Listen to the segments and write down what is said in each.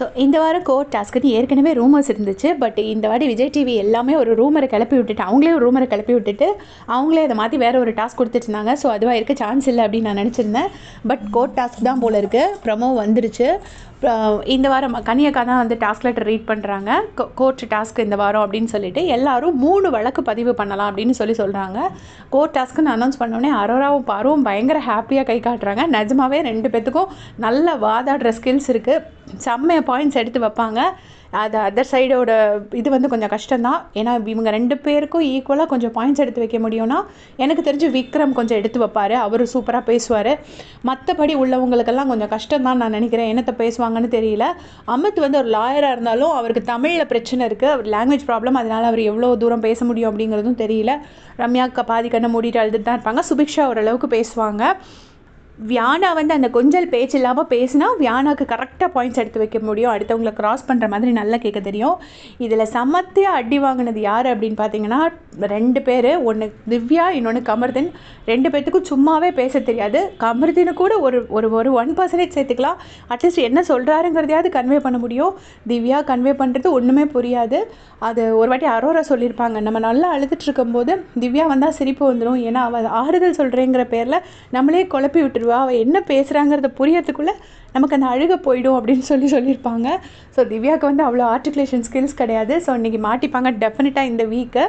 So இந்த வாரம் court டாஸ்க்குன்னு ஏற்கனவே ரூமர்ஸ் இருந்துச்சு பட் இந்த வாட்டி விஜய் டிவி எல்லாமே ஒரு ரூமரை கிளப்பி விட்டுட்டு அவங்களே ஒரு ரூமரை கிளப்பி விட்டுட்டு அவங்களே அதை மாற்றி வேறு ஒரு டாஸ்க் கொடுத்துட்ருந்தாங்க ஸோ அதுவாக இருக்க சான்ஸ் இல்லை அப்படின்னு நான் நினச்சிருந்தேன். பட் கோர்ட் டாஸ்க் தான் போல் இருக்குது ப்ரமோ வந்துருச்சு. இந்த வாரம் கனியக்கா தான் வந்து டாஸ்க் லெட்டர் ரீட் பண்ணுறாங்க கோர்ட் டாஸ்க் இந்த வாரம் அப்படின்னு சொல்லிட்டு எல்லாரும் மூணு வழக்கு பதிவு பண்ணலாம் அப்படின்னு சொல்லி சொல்கிறாங்க கோர்ட் டாஸ்க்குன்னு அனௌன்ஸ் பண்ணோடனே அரோராவும் பாரும் பயங்கர ஹாப்பியாக கை காட்டுறாங்க. நிஜமாவே ரெண்டு பேத்துக்கும் நல்ல வாதாடுற ஸ்கில்ஸ் இருக்குது செம்மையை பாயிண்ட்ஸ் எடுத்து வைப்பாங்க. அது அதர் சைடோட இது வந்து கொஞ்சம் கஷ்டம்தான். ஏன்னா இவங்க ரெண்டு பேருக்கும் ஈக்குவலாக கொஞ்சம் பாயிண்ட்ஸ் எடுத்து வைக்க முடியும்னா எனக்கு தெரிஞ்சு விக்ரம் கொஞ்சம் எடுத்து வைப்பார். அவர் சூப்பராக பேசுவார். மற்றபடி உள்ளவங்களுக்கெல்லாம் கொஞ்சம் கஷ்டம் தான் நான் நினைக்கிறேன். என்னத்தை பேசுவாங்கன்னு தெரியல. அமித் வந்து ஒரு லாயராக இருந்தாலும் அவருக்கு தமிழில் பிரச்சனை இருக்குது அவர் லாங்குவேஜ் ப்ராப்ளம் அதனால் அவர் எவ்வளோ தூரம் பேச முடியும் அப்படிங்கிறதும் தெரியல. ரம்யாக்கா பாதி கண்ணை மூடிட்டு அழுதுட்டு தான் இருப்பாங்க. சுபிக்ஷா ஓரளவுக்கு பேசுவாங்க. வியானா வந்து அந்த கொஞ்சல் பேச்சு இல்லாமல் பேசினா வியானாக்கு கரெக்டாக பாயிண்ட்ஸ் எடுத்து வைக்க முடியும். அடுத்தவங்களை கிராஸ் பண்ணுற மாதிரி நல்லா கேட்க தெரியும். இதில் சமத்தியாக அடி வாங்கினது யார் அப்படின்னு பார்த்தீங்கன்னா ரெண்டு பேர். ஒன்று திவ்யா இன்னொன்று கமர்தன். ரெண்டு பேர்த்துக்கும் சும்மாவே பேச தெரியாது. கமர்தினு கூட ஒரு ஒரு ஒரு ஒன் பர்சன்டேஜ் சேர்த்துக்கலாம். அட்லீஸ்ட் என்ன சொல்கிறாருங்கிறதையாவது கன்வே பண்ண முடியும். திவ்யா கன்வே பண்ணுறது ஒன்றுமே புரியாது. அது ஒரு வாட்டி அரோரா சொல்லியிருப்பாங்க. நம்ம நல்லா அழுதுட்டு இருக்கும்போது திவ்யா வந்தால் சிரிப்பு வந்துடும் ஏன்னா அவள் ஆறுதல் சொல்கிறேங்கிற பேரில் நம்மளே குழப்பி விட்டுருவோம் விட்டுருவா அவள் என்ன பேசுகிறாங்கிறத புரியறதுக்குள்ளே நமக்கு அந்த அழுக போயிடும் அப்படின்னு சொல்லி சொல்லியிருப்பாங்க. ஸோ திவ்யாவுக்கு வந்து அவ்வளோ ஆர்டிகுலேஷன் ஸ்கில்ஸ் கிடையாது. ஸோ இன்றைக்கி மாட்டிப்பாங்க டெஃபினட்டாக இந்த வீக்கு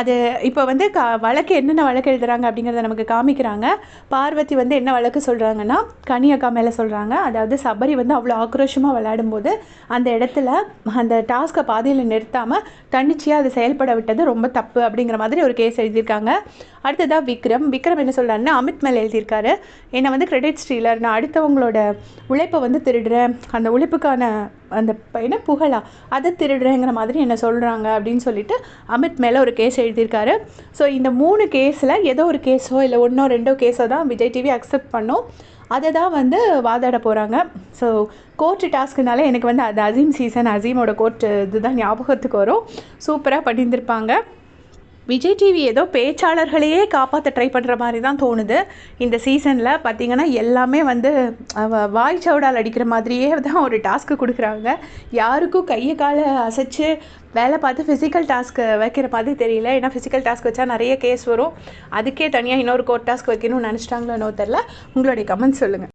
அது இப்போ வந்து க வழக்கு என்னென்ன வழக்கு எழுதுறாங்க அப்படிங்கிறத நமக்கு காமிக்கிறாங்க. பார்வதி வந்து என்ன வழக்கு சொல்கிறாங்கன்னா கனியக்கா மேலே சொல்கிறாங்க அதாவது சபரி வந்து அவ்வளோ ஆக்ரோஷமாக விளையாடும்போது அந்த இடத்துல அந்த டாஸ்க்கை பாதையில் நிறுத்தாமல் தன்னிச்சையாக அது செயல்பட விட்டது ரொம்ப தப்பு அப்படிங்கிற மாதிரி ஒரு கேஸ் எழுதியிருக்காங்க. அடுத்ததாக விக்ரம். விக்ரம் என்ன சொல்கிறாருன்னா அமித் மேல் எழுதியிருக்காரு. என்னை வந்து கிரெடிட் ஸ்டீலர் நான் அடுத்தவங்களோட உழைப்பை வந்து திருடுறேன். அந்த உழைப்புக்கான அந்த என்ன புகழா? அதை திருடுறேங்கிற மாதிரி என்ன சொல்கிறாங்க அப்படின்னு சொல்லிட்டு அமித் மேலே ஒரு கேஸ் எழுதியிருக்காரு. ஸோ இந்த மூணு கேஸில் ஏதோ ஒரு கேஸோ இல்லை ஒன்றோ ரெண்டோ கேஸோ தான் விஜய் டிவி அக்செப்ட் பண்ணும். அதை தான் வந்து வாதாட போகிறாங்க ஸோ கோர்ட்டு டாஸ்க்குனால எனக்கு வந்து அது அசீம் சீசன் அசீமோட கோர்ட்டு இதுதான் ஞாபகத்துக்கு வரும். சூப்பராக பண்ணியிருந்திருப்பாங்க. விஜய் டிவி ஏதோ பேச்சாளர்களையே காப்பாற்ற ட்ரை பண்ணுற மாதிரி தான் தோணுது. இந்த சீசனில் பார்த்தீங்கன்னா எல்லாமே வந்து வாய் சவுடால் அடிக்கிற மாதிரியே தான் ஒரு டாஸ்க்கு கொடுக்குறாங்க. யாருக்கும் கையை காலை அசைச்சு வேலை பார்த்து ஃபிசிக்கல் டாஸ்க்கு வைக்கிற மாதிரி தெரியல. ஏன்னா ஃபிசிக்கல் டாஸ்க் வச்சா நிறைய கேஸ் வரும். அதுக்கே தனியாக இன்னொரு கோர்ட் டாஸ்க் வைக்கணும்னு நினச்சிட்டாங்களோ தெரில உங்களுடைய கமெண்ட் சொல்லுங்கள்